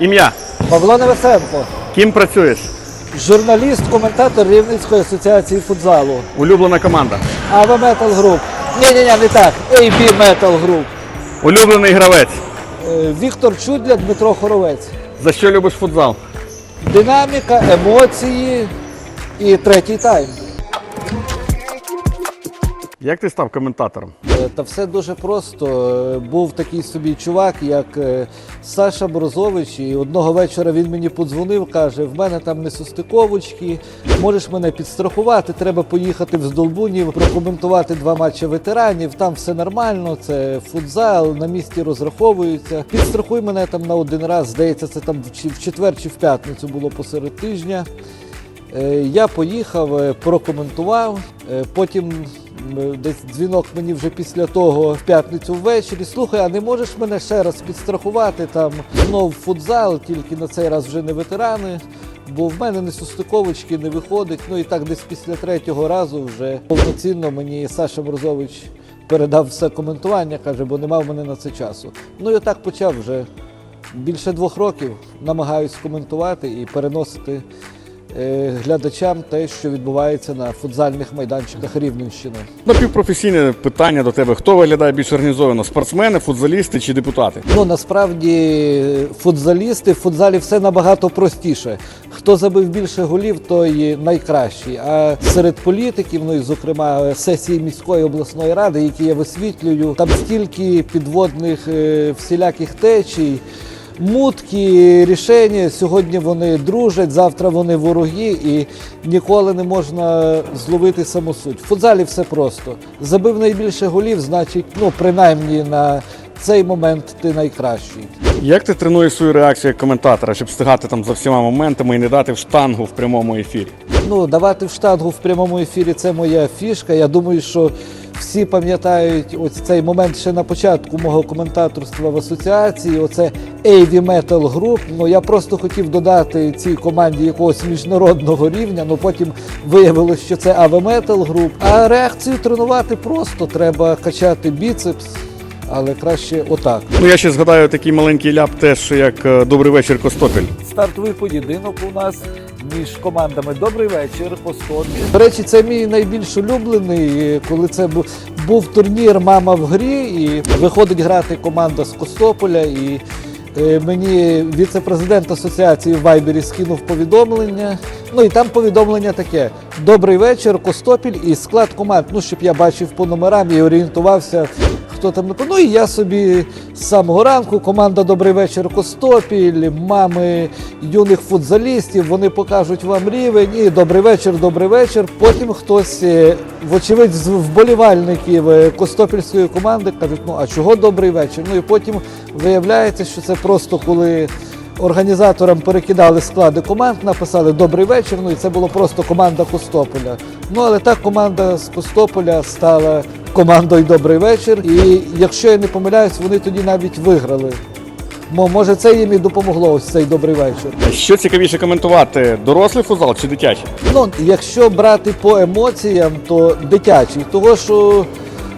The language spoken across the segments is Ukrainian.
Ім'я. Павло Невесенко, Ким працюєш? журналіст, коментатор Рівненської асоціації футзалу. Улюблена команда. АВ Metal Group. Ні-ні-ні, не так. AB Metal Group. Улюблений гравець. Е, Віктор Чудля, Дмитро Хоровець. За що любиш футзал? Динаміка, емоції і третій тайм. Як ти став коментатором? Е, Та все дуже просто. Е, Був такий собі чувак, як е, Саша Брозович, і одного вечора він мені подзвонив, каже: в мене там несостиковочки, можеш мене підстрахувати, треба поїхати в Здолбунів, прокоментувати два матчі ветеранів. Там все нормально, це футзал, на місці розраховуються. Підстрахуй мене там на один раз. Здається, це там в четвер чи в п'ятницю було посеред тижня. Я поїхав, прокоментував. Потім десь дзвінок мені вже після того в п'ятницю ввечері. Слухай, а не можеш мене ще раз підстрахувати там знов футзал, тільки на цей раз вже не ветерани. Бо в мене не сустиковочки не виходить. Ну і так десь після третього разу вже повноцінно мені Саша Морозович передав все коментування, каже, бо нема в мене на це часу. Ну і отак почав вже більше двох років намагаюсь коментувати і переносити глядачам те, що відбувається на футзальних майданчиках Рівненщини. Напівпрофесійне питання до тебе. Хто виглядає більш організовано? Спортсмени, футзалісти чи депутати? Ну насправді футзалісти в футзалі все набагато простіше. Хто забив більше голів, той найкращий. А серед політиків, ну і зокрема сесії міської обласної ради, які я висвітлюю, там стільки підводних е, всіляких течій. Мутки, рішення сьогодні вони дружать, завтра вони вороги, і ніколи не можна зловити саму суть. В футзалі все просто. Забив найбільше голів, значить, ну принаймні на цей момент ти найкращий. Як ти тренуєш свою реакцію як коментатора, щоб встигати там за всіма моментами і не дати в штангу в прямому ефірі? Ну, давати в штангу в прямому ефірі це моя фішка. Я думаю, що всі пам'ятають ось цей момент ще на початку мого коментаторства в асоціації. Оце AV Metal Group. Ну я просто хотів додати цій команді якогось міжнародного рівня. Ну потім виявилось, що це AV Metal Group. А реакцію тренувати просто треба качати біцепс, але краще отак. Ну я ще згадаю такий маленький ляп, теж як е, добрий вечір, Костопіль. Стартовий поєдинок у нас між командами. Добрий вечір, Костопі. До речі, це мій найбільш улюблений, коли це бу- був турнір Мама в грі, і виходить грати команда з Костополя. І мені віце-президент асоціації в Вайбері скинув повідомлення. Ну і там повідомлення таке: Добрий вечір, Костопіль і склад команд. Ну, щоб я бачив по номерам і орієнтувався хто там напевно. Ну і я собі з самого ранку, команда Добрий вечір Костопіль, мами юних футзалістів, вони покажуть вам рівень. І добрий вечір, добрий вечір. Потім хтось, е, вочевидь, з вболівальників е, Костопільської команди кажуть, ну а чого добрий вечір? Ну і потім виявляється, що це просто коли. Організаторам перекидали склади команд, написали Добрий вечір. Ну і це було просто команда Костополя. Ну але так команда з Костополя стала командою Добрий вечір. І якщо я не помиляюсь, вони тоді навіть виграли. Мо- Може, це їм і допомогло ось цей добрий вечір. Що цікавіше коментувати, дорослий футзал чи дитячий? Ну, якщо брати по емоціям, то дитячий. Того, що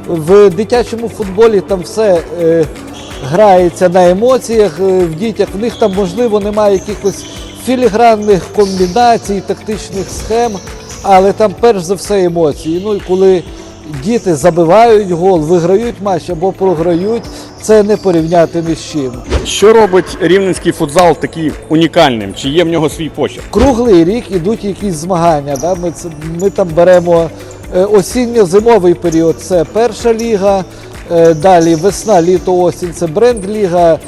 в дитячому футболі там все е, грається на емоціях. е, в дітях в них там можливо немає якихось філігранних комбінацій, тактичних схем, але там перш за все емоції. Ну і коли діти забивають гол, виграють матч або програють, це не порівняти ні з чим. Що робить рівненський футзал такий унікальним? Чи є в нього свій почерк? Круглий рік ідуть якісь змагання. Да? Ми, це, ми там беремо е, осінньо-зимовий період це перша ліга, е, далі весна, літо, осінь це бренд-ліга,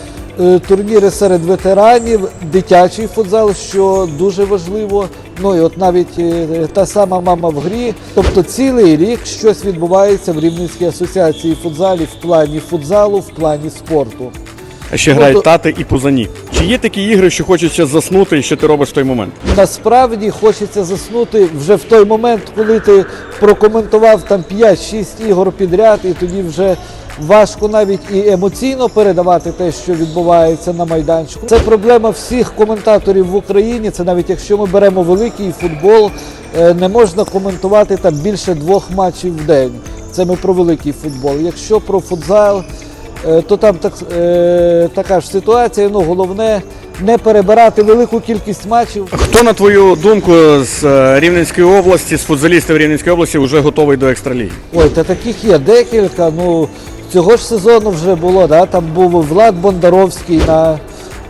турніри серед ветеранів, дитячий футзал, що дуже важливо. Ну і от навіть е, та сама мама в грі. Тобто цілий рік щось відбувається в Рівненській асоціації футзалів в плані футзалу, в плані спорту. А ще грають то- тати і пузані. Чи є такі ігри, що хочеться заснути, і що ти робиш в той момент? Насправді хочеться заснути вже в той момент, коли ти прокоментував там 5-6 ігор підряд, і тоді вже важко навіть і емоційно передавати те, що відбувається на майданчику. Це проблема всіх коментаторів в Україні. Це навіть якщо ми беремо великий футбол, е, не можна коментувати там більше двох матчів в день. Це ми про великий футбол. Якщо про футзал, Е, то там так, е, така ж ситуація. Ну, головне не перебирати велику кількість матчів. Хто, на твою думку, з Рівненської області, з футзалістів Рівненської області вже готовий до екстраліги? Ой, та таких є декілька. Ну цього ж сезону вже було. Да? Там був Влад Бондаровський на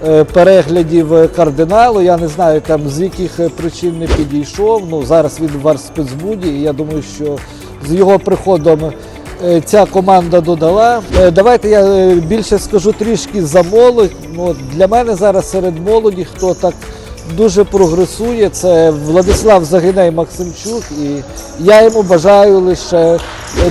е, перегляді в кардиналу. Я не знаю там з яких е, причин не підійшов. Ну зараз він в Арспецбуді, і я думаю, що з його приходом. е, Ця команда додала. Давайте я більше скажу трішки за молодь. Ну, для мене зараз серед молоді, хто так дуже прогресує, це Владислав Загинай Максимчук. І я йому бажаю лише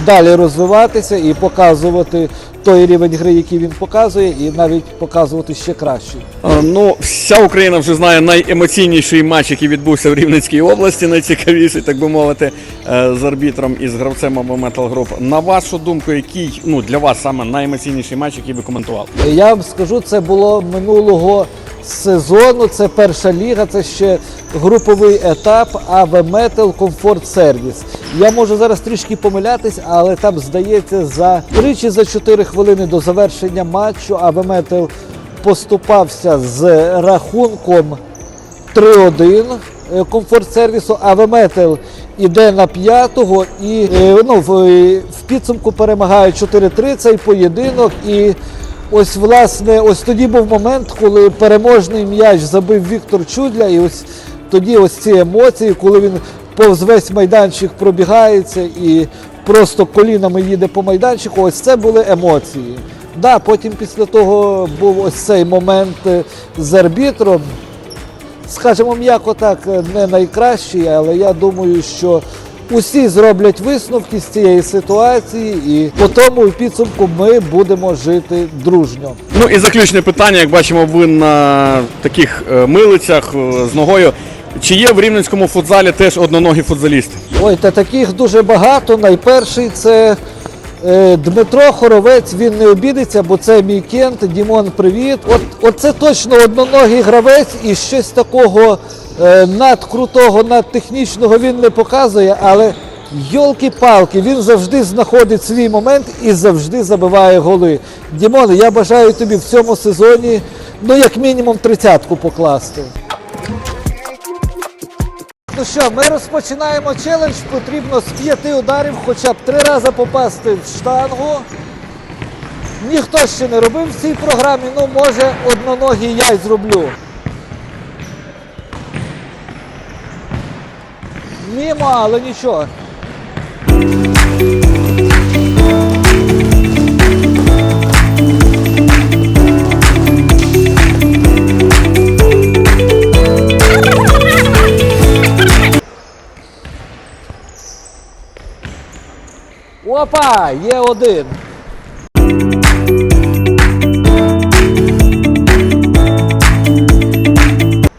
далі розвиватися і показувати той рівень гри, який він показує, і навіть показувати ще кращий. Е, Ну, вся Україна вже знає найемоційніший матч, який відбувся в Рівненській області, найцікавіший, так би мовити, е, з арбітром і з гравцем або Metal Group. На вашу думку, який ну для вас саме найемоційніший матч, який ви коментували? Я вам скажу, це було минулого сезону. Це перша ліга, це ще груповий етап АВ Метал Комфорт Сервіс. Я можу зараз трішки помилятись, але там здається за 3 чи за 4 хвилини до завершення матчу АВ Метал поступався з рахунком 3-1 е, комфорт сервісу, а Метел іде на п'ятого і е, ну, е, в підсумку перемагає 4-3 цей поєдинок. І ось власне ось тоді був момент, коли переможний м'яч забив Віктор Чудля, і ось тоді ось ці емоції, коли він повз весь майданчик пробігається і просто колінами їде по майданчику. Ось це були емоції. Да, потім після того був ось цей момент е, з арбітром скажімо м'яко так, не найкращий, але я думаю, що усі зроблять висновки з цієї ситуації, і по тому в підсумку ми будемо жити дружньо. Ну і заключне питання, як бачимо, ви на таких е, милицях е, з ногою. Чи є в рівненському футзалі теж одноногі футзалісти? Ой, та таких дуже багато. Найперший це е, Дмитро Хоровець. Він не обідеться, бо це мій кент. Дімон, привіт. От, от це точно одноногий гравець і щось такого е, надкрутого, надтехнічного він не показує, але. Йолки-палки, він завжди знаходить свій момент і завжди забиває голи. Дімон, я бажаю тобі в цьому сезоні, ну як мінімум, тридцятку покласти. Ну що, ми розпочинаємо челендж. Потрібно з п'яти ударів хоча б три рази попасти в штангу. Ніхто ще не робив в цій програмі, ну може одноногий я й зроблю. Мімо, але нічого. Опа! Є один.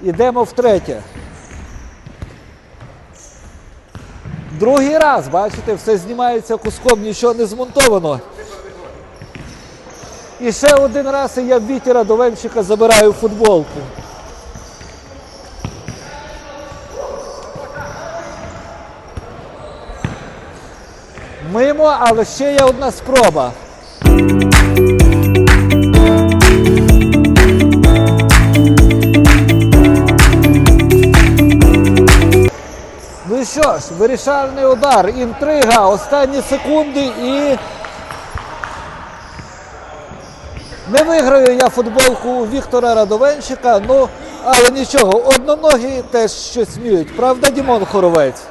Ідемо втретє. Другий раз, бачите, все знімається куском, нічого не змонтовано. І ще один раз я в Вітера до Венчика забираю футболку. Мимо, але ще є одна спроба. Ну і що ж, вирішальний удар, інтрига, останні секунди і. Не виграю я футболку Віктора Радовенчика, ну але нічого, одноногі теж щось вміють. Правда, Дімон Хоровець?